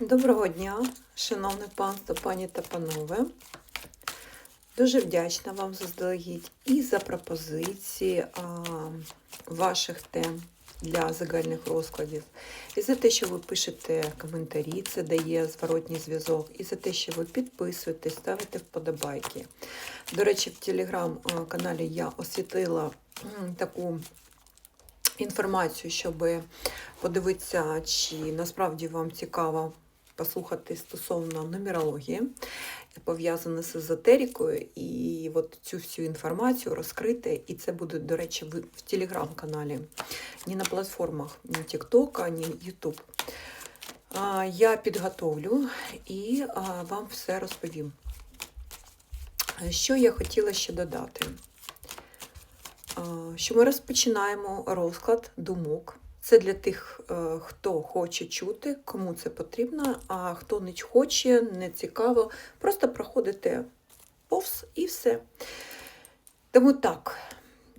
Доброго дня, шановне панство, пані та панове. Дуже вдячна вам заздалегідь і за пропозиції а, ваших тем для загальних розкладів, і за те, що ви пишете коментарі, це дає зворотній зв'язок, і за те, що ви підписуєтесь, ставите вподобайки. До речі, в телеграм-каналі я освітлила м, таку інформацію, щоб подивитися, чи насправді вам цікаво послухати стосовно нумерології, пов'язане з езотерикою, і от цю всю інформацію розкрити. І це буде, до речі, в телеграм-каналі, ні на платформах, ні TikTok, ні YouTube. Я підготовлю і вам все розповім. Що я хотіла ще додати? Що ми розпочинаємо розклад думок. Це для тих, е, хто хоче чути, кому це потрібно, а хто не хоче, не цікаво, просто проходите повз і все. Тому так,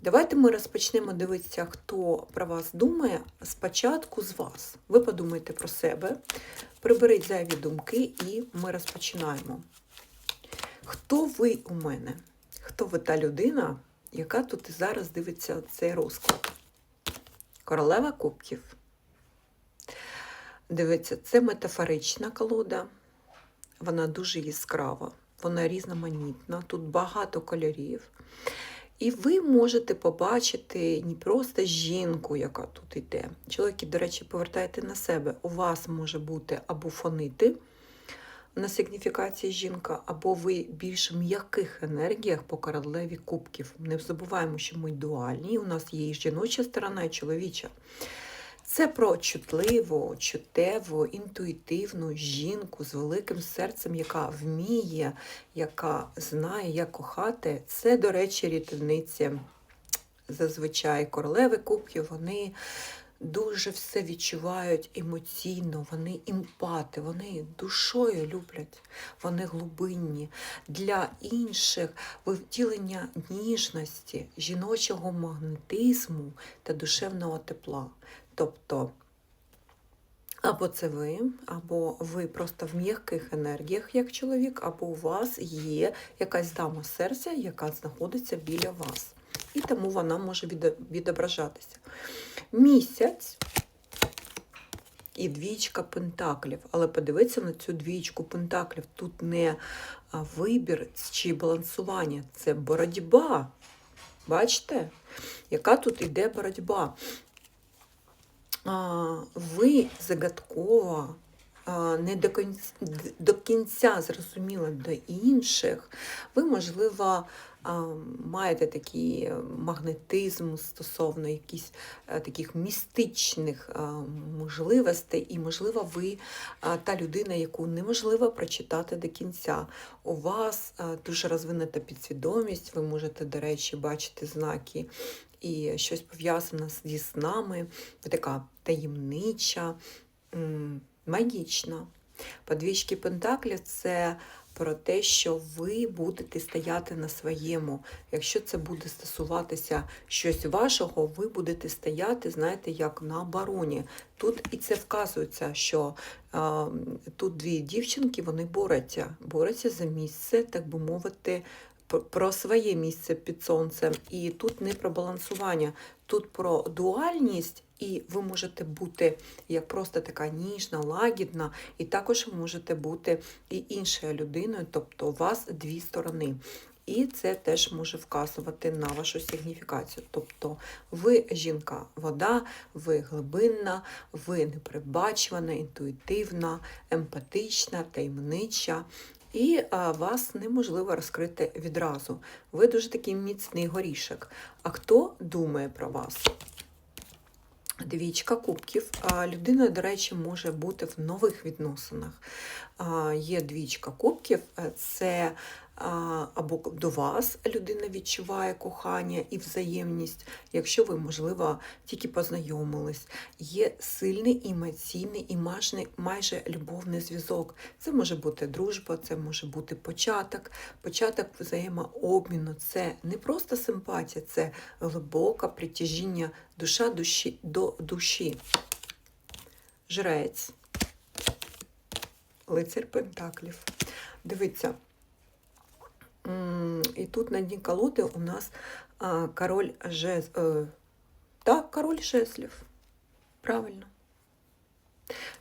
давайте ми розпочнемо дивитися, хто про вас думає спочатку з вас. Ви подумайте про себе, приберіть зайві думки і ми розпочинаємо. Хто ви у мене? Хто ви та людина, яка тут і зараз дивиться цей розклад? Королева кубків. Дивіться, це метафорична колода, вона дуже яскрава, вона різноманітна, тут багато кольорів. І ви можете побачити не просто жінку, яка тут йде. Чоловіки, до речі, повертайте на себе. У вас може бути або фонити на сигніфікації жінка, або ви більш м'яких енергіях по королеві кубків. Не забуваємо, що ми дуальні, у нас є і жіноча сторона, і чоловіча. Це про чутливу, чутеву, інтуїтивну жінку з великим серцем, яка вміє, яка знає, як кохати. Це, до речі, рятівниці. Зазвичай королеви кубків, вони дуже все відчувають емоційно, вони імпати, вони душою люблять, вони глибинні. Для інших втілення ніжності, жіночого магнетизму та душевного тепла. Тобто, або це ви, або ви просто в м'яких енергіях, як чоловік, або у вас є якась дама серця, яка знаходиться біля вас. І тому вона може відображатися. Місяць і двічка пентаклів. Але подивіться на цю двічку пентаклів. Тут не вибір чи балансування, це боротьба. Бачите, яка тут іде боротьба? Ви загадково не до кінця, до кінця зрозуміли до інших, ви, можливо, маєте такий магнетизм стосовно якихось таких містичних можливостей, і, можливо, ви та людина, яку неможливо прочитати до кінця. У вас дуже розвинута підсвідомість, ви можете, до речі, бачити знаки. І щось пов'язане зі снами, така таємнича, магічна. Подвічки Пентаклів це про те, що ви будете стояти на своєму. Якщо це буде стосуватися щось вашого, ви будете стояти, знаєте, як на обороні. Тут і це вказується, що е, тут дві дівчинки вони борються, борються за місце, так би мовити. Про своє місце під сонцем, і тут не про балансування, тут про дуальність і ви можете бути як просто така ніжна, лагідна, і також ви можете бути і іншою людиною, тобто у вас дві сторони. І це теж може вказувати на вашу сигніфікацію. Тобто ви жінка вода, ви глибинна, ви непередбачувана, інтуїтивна, емпатична, таємнича. І вас неможливо розкрити відразу. Ви дуже такий міцний горішок. А хто думає про вас? Двічка кубків. Людина, до речі, може бути в нових відносинах. Є двічка кубків, е, це або до вас людина відчуває кохання і взаємність, якщо ви, можливо, тільки познайомились. Є сильний емоційний і майже, любовний зв'язок. Це може бути дружба, це може бути початок, початок взаємообміну. Це не просто симпатія, це глибоке притяжіння душа душі до душі. Жрець. лицар Пентаклів. Дивіться. І тут на дні колоди у нас король жез... Так, король жезлів. Правильно.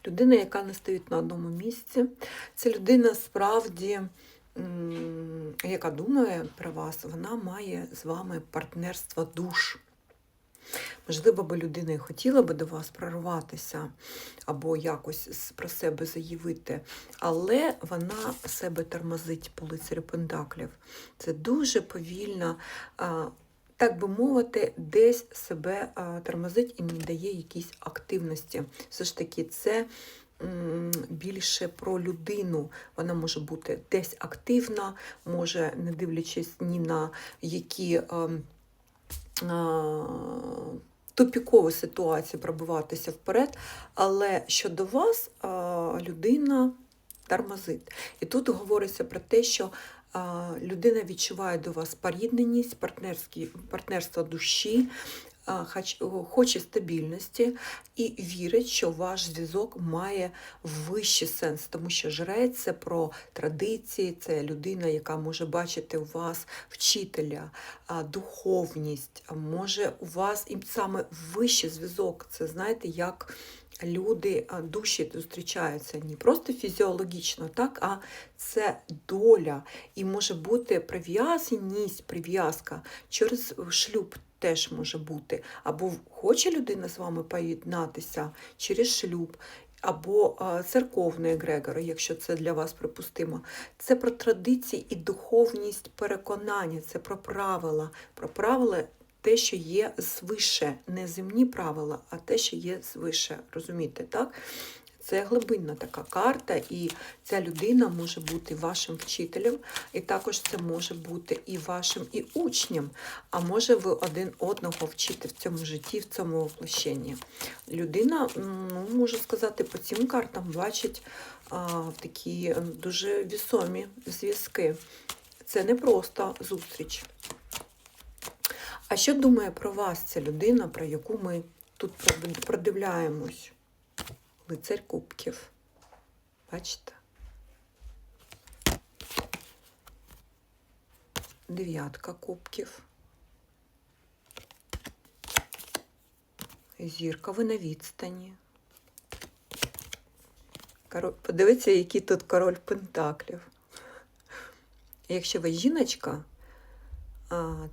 Людина, яка не стоїть на одному місці. Це людина справді, яка думає про вас, вона має з вами партнерство душ. Можливо, би людина і хотіла би до вас прорватися або якось про себе заявити, але вона себе тормозить по лицарю Пентаклів. Це дуже повільно, так би мовити, десь себе тормозить і не дає якісь активності. Все ж таки, це більше про людину. Вона може бути десь активна, може, не дивлячись ні на які. Ем, ситуацію тупікові пробиватися вперед, але щодо вас людина тормозить. І тут говориться про те, що людина відчуває до вас порідненість, партнерство душі, хоче стабільності і вірить, що ваш зв'язок має вищий сенс, тому що жрець це про традиції, це людина, яка може бачити у вас вчителя, духовність, може у вас і саме вищий зв'язок. Це знаєте, як люди, душі зустрічаються не просто фізіологічно, так, а це доля. І може бути прив'язаність, прив'язка через шлюб. Теж може бути, або хоче людина з вами поєднатися через шлюб, або а, церковний егрегор, якщо це для вас припустимо. Це про традиції і духовність переконання, це про правила, про правила те, що є звише, не земні правила, а те, що є звише. Розумієте, так? Це глибинна така карта, і ця людина може бути вашим вчителем, і також це може бути і вашим і учнем, а може ви один одного вчити в цьому житті, в цьому воплощенні. Людина, ну, можу сказати, по цим картам бачить а, такі дуже вісомі зв'язки. Це не просто зустріч. А що думає про вас ця людина, про яку ми тут продивляємось? Лицарь кубків. Бачите? Дев'ятка кубків. Зірка, ви на відстані. Король... Подивіться, який тут король пентаклів. Якщо ви жіночка,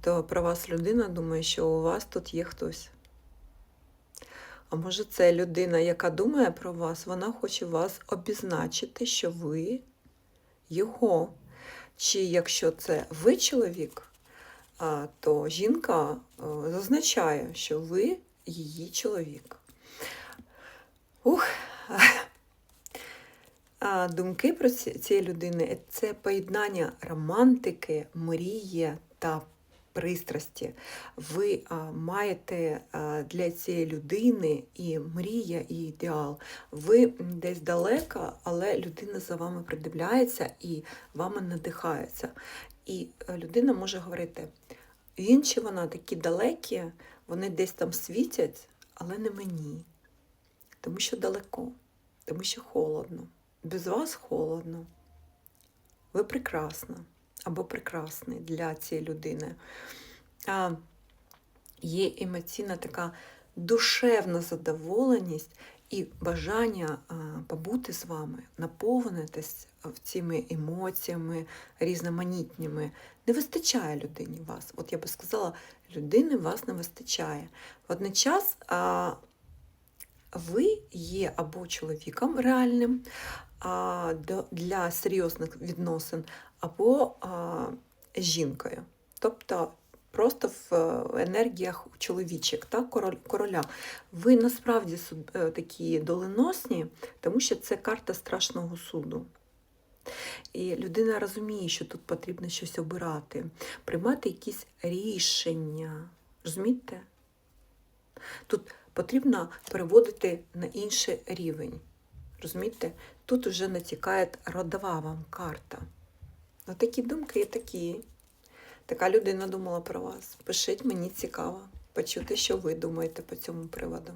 то про вас людина думає, що у вас тут є хтось. А може, це людина, яка думає про вас, вона хоче вас обізначити, що ви його. Чи якщо це ви чоловік, то жінка зазначає, що ви її чоловік. Ух. Думки про ці- цієї людини це поєднання романтики, мрії та пристрасті. Ви маєте для цієї людини і мрія, і ідеал. Ви десь далеко, але людина за вами придивляється і вами надихається. І е, людина може говорити: чи вона такі далекі, вони десь там світять, але не мені. Тому що далеко, тому що холодно. Без вас холодно. Ви прекрасна або прекрасний для цієї людини. А, є емоційна така душевна задоволеність і бажання побути з вами, наповнитись цими емоціями різноманітніми. Не вистачає людині вас. От я би сказала, людини вас не вистачає. Водночас ви є або чоловіком реальним для серйозних відносин, або а, жінкою. Тобто просто в е, енергіях чоловічих, так, короля. Ви насправді е, такі доленосні, тому що це карта страшного суду. І людина розуміє, що тут потрібно щось обирати, приймати якісь рішення. Розумієте? Тут потрібно переводити на інший рівень. Розумієте? Тут вже натякає родова вам карта. Ну, такі думки такі. Така людина думала про вас. Пишіть, мені цікаво почути, що ви думаєте по цьому приводу.